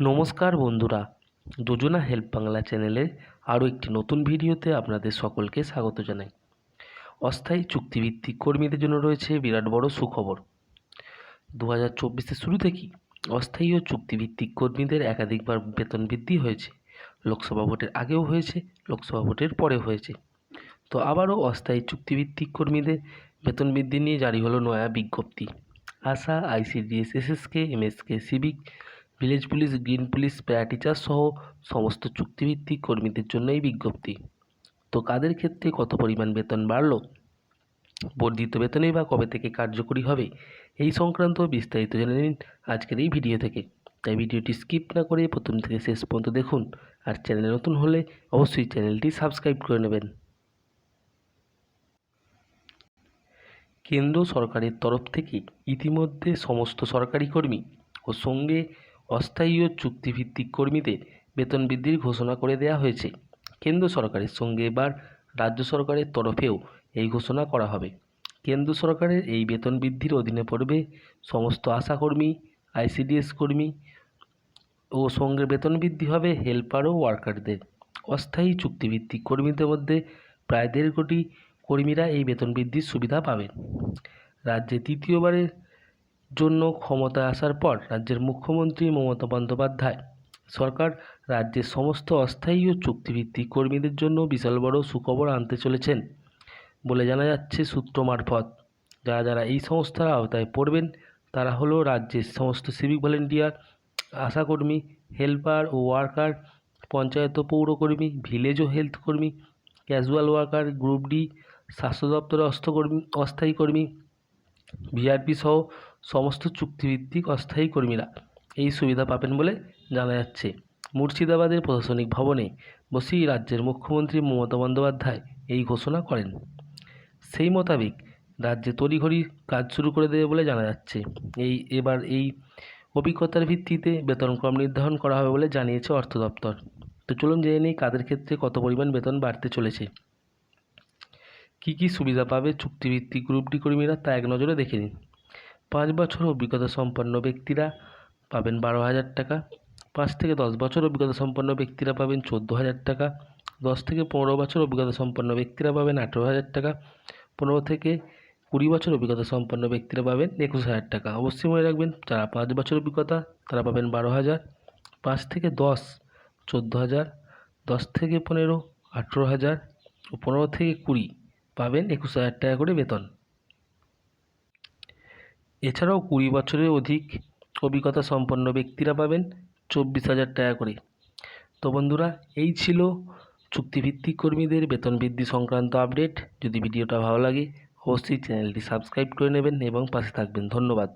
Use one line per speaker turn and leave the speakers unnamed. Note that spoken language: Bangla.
নমস্কার বন্ধুরা। যোজনা হেল্প বাংলা চ্যানেলে আরও একটি নতুন ভিডিওতে আপনাদের সকলকে স্বাগত জানাই। অস্থায়ী চুক্তিভিত্তিক কর্মীদের জন্য রয়েছে বিরাট বড় সুখবর। দু হাজার চব্বিশের শুরু থেকেই অস্থায়ী ও চুক্তিভিত্তিক কর্মীদের একাধিকবার বেতন বৃদ্ধি হয়েছে। লোকসভা ভোটের আগেও হয়েছে, লোকসভা ভোটের পরেও হয়েছে। তো আবারও অস্থায়ী চুক্তিভিত্তিক কর্মীদের বেতন বৃদ্ধি নিয়ে জারি হলো নয়া বিজ্ঞপ্তি। ASHA ICDS, SSK, MSK, civic village police, green police para teacher সহ সমস্ত চুক্তিভিত্তিক কর্মীদের জন্য এই বিজ্ঞপ্তি। তো কাদের ক্ষেত্রে কত পরিমাণ বেতন বাড়ল? বর্ধিত বেতনে বা কবে থেকে কার্যকরী হবে? এই সংক্রান্ত বিস্তারিত জেনে নিন আজকের এই ভিডিও থেকে। তাই ভিডিওটি স্কিপ না করে প্রথম থেকে শেষ পর্যন্ত দেখুন। আর চ্যানেলে নতুন হলে অবশ্যই চ্যানেলটি সাবস্ক্রাইব করে নেবেন। কেন্দ্র সরকারের তরফ থেকে ইতিমধ্যে সমস্ত সরকারি কর্মী ও সঙ্গে অস্থায়ী ও চুক্তিভিত্তিক কর্মীদের বেতন বৃদ্ধির ঘোষণা করে দেওয়া হয়েছে। কেন্দ্র সরকারের সঙ্গে এবার রাজ্য সরকারের তরফেও এই ঘোষণা করা হবে। কেন্দ্র সরকারের এই বেতন বৃদ্ধির অধীনে পড়বে সমস্ত আশাকর্মী, আইসিডিএস কর্মী ও সঙ্গে বেতন বৃদ্ধি হবে হেল্পার ও ওয়ার্কারদের। অস্থায়ী চুক্তিভিত্তিক কর্মীদের মধ্যে প্রায় দেড় কোটি কর্মীরা এই বেতন বৃদ্ধির সুবিধা পাবেন। রাজ্যে তৃতীয়বারের জন্য ক্ষমতায় আসার পর রাজ্যের মুখ্যমন্ত্রী মমতা বন্দ্যোপাধ্যায় সরকার রাজ্যের সমস্ত অস্থায়ী ও চুক্তিভিত্তিক কর্মীদের জন্য বিশাল বড় সুখবর আনতে চলেছেন বলে জানা যাচ্ছে সূত্র মারফত। যারা যারা এই সংস্থার আওতায় পড়বেন, তারা হলো রাজ্যের সমস্ত সিভিক ভলেন্টিয়ার আশাকর্মী হেল্পার ও ওয়ার্কার পঞ্চায়েত পৌরকর্মী ভিলেজ ও হেলথ কর্মী ক্যাজুয়াল ওয়ার্কার গ্রুপ ডি স্বাস্থ্য দপ্তরের অস্থকর্মী অস্থায়ী কর্মী ভিআরপি সহ সমস্ত চুক্তিভিত্তিক অস্থায়ী কর্মীরা এই সুবিধা পাবেন বলে জানা যাচ্ছে। মুর্শিদাবাদের প্রশাসনিক ভবনে বসেই রাজ্যের মুখ্যমন্ত্রী মমতা বন্দ্যোপাধ্যায় এই ঘোষণা করেন। সেই মোতাবেক রাজ্যে তড়িঘড়ি কাজ শুরু করে দেবে বলে জানা যাচ্ছে। এই এবার এই অভিজ্ঞতার ভিত্তিতে বেতনক্রম নির্ধারণ করা হবে বলে জানিয়েছে অর্থ দপ্তর। তো চলুন জেনে নিই কাদের ক্ষেত্রে কত পরিমাণ বেতন বাড়তে চলেছে। কী কী সুবিধা পাবে চুক্তিভিত্তিক গ্রুপটি কর্মীরা তা এক নজরে দেখে নিন। পাঁচ বছর অভিজ্ঞতা সম্পন্ন ব্যক্তিরা পাবেন বারো হাজার টাকা। পাঁচ থেকে দশ বছর অভিজ্ঞতা সম্পন্ন ব্যক্তিরা পাবেন চোদ্দ হাজার টাকা। দশ থেকে পনেরো বছর অভিজ্ঞতা সম্পন্ন ব্যক্তিরা পাবেন আঠেরো হাজার টাকা। পনেরো থেকে কুড়ি বছর অভিজ্ঞতা সম্পন্ন ব্যক্তিরা পাবেন একুশ হাজার টাকা। অবশ্যই মনে রাখবেন, যারা পাঁচ বছর অভিজ্ঞতা, তারা পাবেন বারো হাজার। পাঁচ থেকে দশ, চোদ্দ হাজার। দশ থেকে পনেরো, আঠেরো হাজার। পনেরো থেকে কুড়ি পাবেন একুশ হাজার টাকা করে বেতন। এছাড়াও কুড়ি বছরের অধিক অভিজ্ঞতা সম্পন্ন ব্যক্তিরা পাবেন চব্বিশ হাজার টাকা করে। তো বন্ধুরা, এই ছিল চুক্তিভিত্তিক কর্মীদের বেতন বৃদ্ধি সংক্রান্ত আপডেট। যদি ভিডিওটা ভালো লাগে, অবশ্যই চ্যানেলটি সাবস্ক্রাইব করে নেবেন এবং পাশে থাকবেন। ধন্যবাদ।